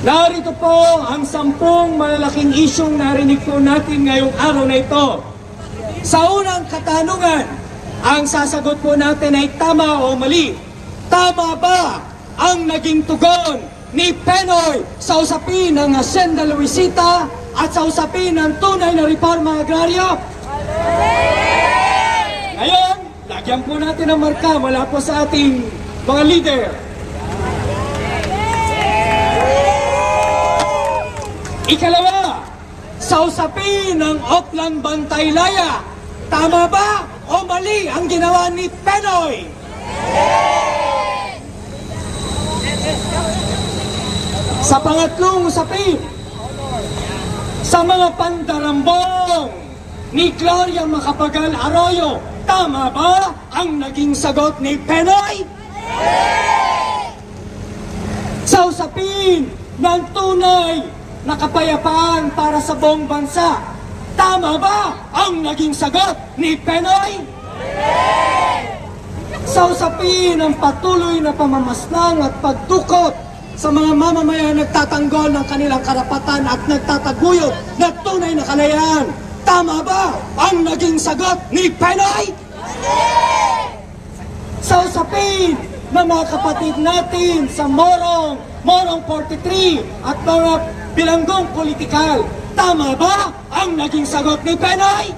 Narito po ang sampung malalaking isyong narinig po natin ngayong araw na ito. Sa unang katanungan, ang sasagot po natin ay tama o mali. Tama ba ang naging tugon ni Penoy sa usapin ng Hacienda Luisita at sa usapin ng tunay na reforma agraryo? Ngayon, lagyan po natin ng marka mula po sa ating mga leader. Ikalawa, sa usapin ng Oplan Bantaylaya, tama ba o mali ang ginawa ni Penoy? Sa pangatlong usapin, sa mga pandarambong ni Gloria Macapagal Arroyo, tama ba ang naging sagot ni Penoy? Sa usapin ng tunay na kapayapaan para sa buong bansa, tama ba ang naging sagot ni Penoy? Sa usapin ng patuloy na pamamaslang at pagtukot sa mga mamamayan nagtatanggol ng kanilang karapatan at nagtataguyod na tunay na kalayaan, tama ba ang naging sagot ni Penoy? Sa usapin ng mga kapatid natin sa Morong, Morong 43 at mga bilanggong politikal, tama ba ang naging sagot ni Penoy?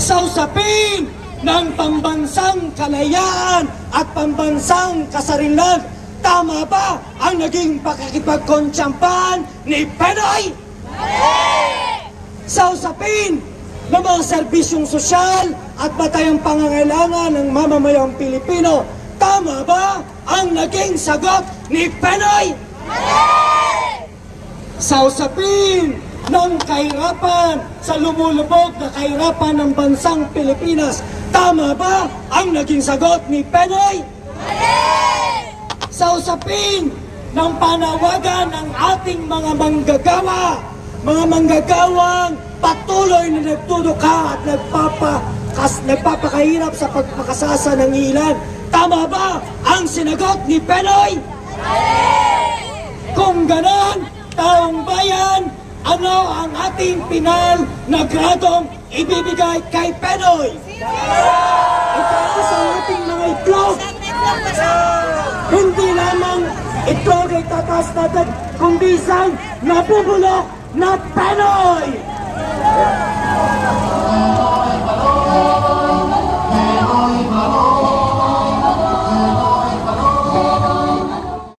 Sa usapin ng pambansang kalayaan at pambansang kasarinlan, tama ba ang naging pakikipagkontsampan ni Penoy? Sa usapin ng mga serbisyong sosyal at batayang pangangailangan ng mamamayang Pilipino, tama ba ang naging sagot ni Penoy? Sa usapin ng kahirapan sa lumulubog na kahirapan ng bansang Pilipinas, tama ba ang naging sagot ni Penoy? Sa usapin ng panawagan ng ating mga manggagawa, mga manggagawang patuloy na nagtuduka at nagpapakas, nagpapakahirap sa pagpakasasa ng ilan, tama ba ang sinagot ni Penoy? Kung ganon, taong bayan, ano ang ating pinal na gradong ibibigay kay Penoy? Itaas ang ating mga itlog. Hindi lamang itlog ay tataas natin, kundi isang nabubulok na Penoy!